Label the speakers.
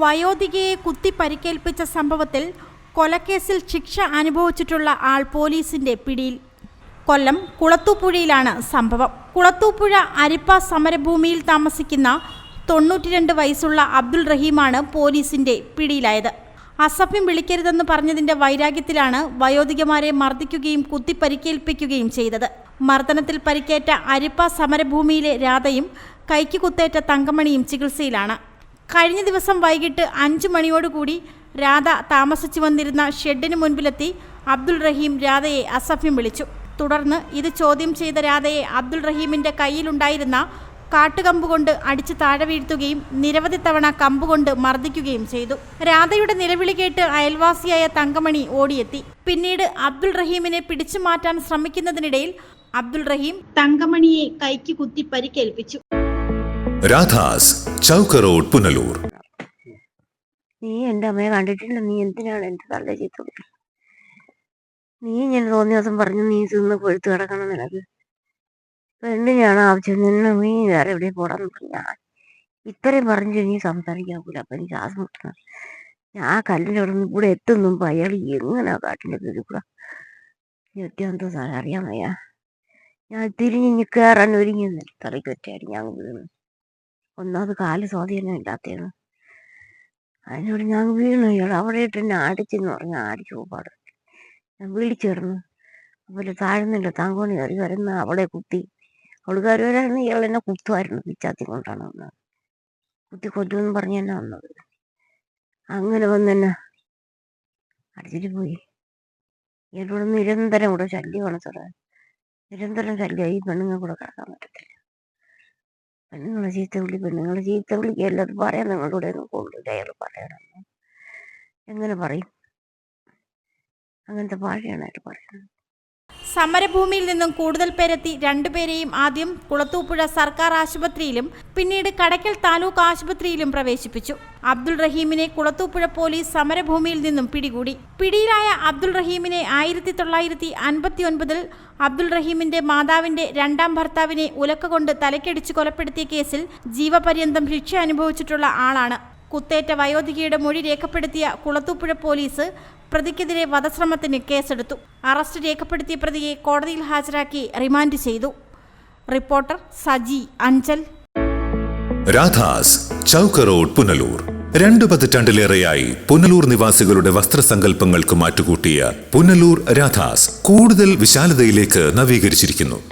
Speaker 1: വയോധികയെ കുത്തി പരിക്കേൽപ്പിച്ച സംഭവത്തിൽ കൊലക്കേസിൽ ശിക്ഷ അനുഭവിച്ചിട്ടുള്ള ആൾ പോലീസിന്റെ പിടിയിൽ. കൊല്ലം കുളത്തൂപ്പുഴയിലാണ് സംഭവം. കുളത്തൂപ്പുഴ അരിപ്പ സമരഭൂമിയിൽ താമസിക്കുന്ന തൊണ്ണൂറ്റിരണ്ട് വയസ്സുള്ള അബ്ദുൾ റഹീമാണ് പോലീസിന്റെ പിടിയിലായത്. അസഭ്യം വിളിക്കരുതെന്ന് പറഞ്ഞതിന്റെ വൈരാഗ്യത്തിലാണ് വയോധികമാരെ മർദ്ദിക്കുകയും കുത്തി പരിക്കേൽപ്പിക്കുകയും ചെയ്തത്. മർദ്ദനത്തിൽ പരിക്കേറ്റ അരിപ്പ സമരഭൂമിയിലെ രാധയും കൈക്ക് കുത്തേറ്റ തങ്കമണിയും ചികിത്സയിലാണ്. കഴിഞ്ഞ ദിവസം വൈകിട്ട് അഞ്ചു മണിയോടുകൂടി രാധ താമസിച്ചു വന്നിരുന്ന ഷെഡിന് മുൻപിലെത്തി അബ്ദുൾ റഹീം രാധയെ അസഭ്യം വിളിച്ചു. തുടർന്ന് ഇത് ചോദ്യം ചെയ്ത രാധയെ അബ്ദുൾ റഹീമിന്റെ കയ്യിലുണ്ടായിരുന്ന കാട്ടുകമ്പ് കൊണ്ട് അടിച്ച് താഴെ വീഴ്ത്തുകയും നിരവധി തവണ കമ്പുകൊണ്ട് മർദ്ദിക്കുകയും ചെയ്തു. രാധയുടെ നിലവിളി കേട്ട് അയൽവാസിയായ തങ്കമണി ഓടിയെത്തി. പിന്നീട് അബ്ദുൾ റഹീമിനെ പിടിച്ചു മാറ്റാൻ ശ്രമിക്കുന്നതിനിടയിൽ അബ്ദുൾ റഹീം തങ്കമണിയെ കൈക്ക് കുത്തി പരിക്കേൽപ്പിച്ചു.
Speaker 2: രാധാസ് ചൗക്ക റോഡ് പുനലൂർ.
Speaker 3: നീ എന്റെ അമ്മയെ കണ്ടിട്ടില്ല. നീ എന്തിനാണ് എന്റെ തള്ള ചെയ്തത് നീ ഞാൻ തോന്നിയ ദിവസം പറഞ്ഞു നീ തിന്ന് കൊഴുത്ത് കിടക്കണം നിനക്ക്. പെണ്ണിനാണ് ആവശ്യം. നിന്ന് നീ വേറെ എവിടെ പോടാൻ ഞാൻ ഇത്രയും പറഞ്ഞു നീ സംസാരിക്കാൻ പോലും അപ്പൊ എനിക്ക് ശ്വാസം മുട്ടണം. ഞാൻ ആ അവിടെ നിന്ന് ഇവിടെ എത്തുന്നു അയാൾ എങ്ങനെ കാട്ടിന്റെ കീഴിൽ കൂടെ? ഒറ്റ സാറേ അറിയാൻ ഞാൻ തിരിഞ്ഞ് കയറാൻ ഒരുങ്ങി തലയ്ക്ക് ഒറ്റയാടി ഞാൻ വീണു. ഒന്നാമത് കാൽ സ്വാധീനം ഇല്ലാത്തതാണ് അതിനോട് ഞാൻ വീണു. ഇയാൾ അവിടെ ഇട്ട് എന്നെ അടിച്ചെന്ന് പറഞ്ഞ അടിച്ചു പോപാട് ഞാൻ വിളിച്ചിരുന്നു. അതുപോലെ താഴ്ന്നില്ല. താങ്കോണി കയറി വരുന്ന അവളെ കുത്തി. അവൾ കയറി വരായിരുന്നു ഇയാൾ എന്നെ കുത്തുമായിരുന്നു പിച്ചാത്തി കൊണ്ടാണ് വന്നത്. കുത്തി കൊല്ലുമെന്ന് പറഞ്ഞ് തന്നെ വന്നത്. അങ്ങനെ വന്നെന്നെ അടിച്ചിട്ട് പോയി. ഇയാളോട് നിരന്തരം കൂടെ ശല്യമാണ് സാറേ. നിരന്തരം ശല്യമായി പെണ്ണുങ്ങൾ കൂടെ കിടക്കാൻ പറ്റത്തില്ല. പെണ്ണുങ്ങളെ ചീത്ത വിളി പെണ്ണുങ്ങളെ ചീത്ത വിളിക്കല്ല അത് പറയാൻ നിങ്ങളുടെ ഒന്നും കൊള്ളില്ല അയാൾ പറയണം എങ്ങനെ പറയും? അങ്ങനത്തെ ഭാഷയാണ് അയാൾ പറയുന്നത്.
Speaker 1: സമരഭൂമിയിൽ നിന്നും കൂടുതൽ പേരെത്തി രണ്ടുപേരെയും ആദ്യം കുളത്തൂപ്പുഴ സർക്കാർ ആശുപത്രിയിലും പിന്നീട് കടയ്ക്കൽ താലൂക്ക് ആശുപത്രിയിലും പ്രവേശിപ്പിച്ചു. അബ്ദുൾ റഹീമിനെ കുളത്തൂപ്പുഴ പോലീസ് സമരഭൂമിയിൽ നിന്നും പിടികൂടി. പിടിയിലായ അബ്ദുൾ റഹീമിനെ ആയിരത്തി തൊള്ളായിരത്തി അൻപത്തി ഒൻപതിൽ അബ്ദുൾ റഹീമിന്റെ മാതാവിന്റെ രണ്ടാം ഭർത്താവിനെ ഉലക്ക കൊണ്ട് കൊലപ്പെടുത്തിയ കേസിൽ ജീവപര്യന്തം ശിക്ഷ അനുഭവിച്ചിട്ടുള്ള ആളാണ്. കുത്തേറ്റ വയോധികയുടെ മൊഴി രേഖപ്പെടുത്തിയ കുളത്തൂപ്പുഴ പോലീസ് പ്രതിക്കെതിരെ വധശ്രമത്തിന് കേസെടുത്തു. അറസ്റ്റ് രേഖപ്പെടുത്തിയ പ്രതിയെ കോടതിയിൽ ഹാജരാക്കി റിമാൻഡ് ചെയ്തു. റിപ്പോർട്ടർ സജി അഞ്ചൽ.
Speaker 2: രാധാസ് ചൗക്ക് റോഡ് പുനലൂർ. രണ്ടു പതിറ്റാണ്ടിലേറെയായി പുനലൂർ നിവാസികളുടെ വസ്ത്രസങ്കല്പങ്ങൾക്ക് മാറ്റുകൂട്ടിയ പുനലൂർ രാധാസ് കൂടുതൽ വിശാലതയിലേക്ക് നവീകരിച്ചിരിക്കുന്നു.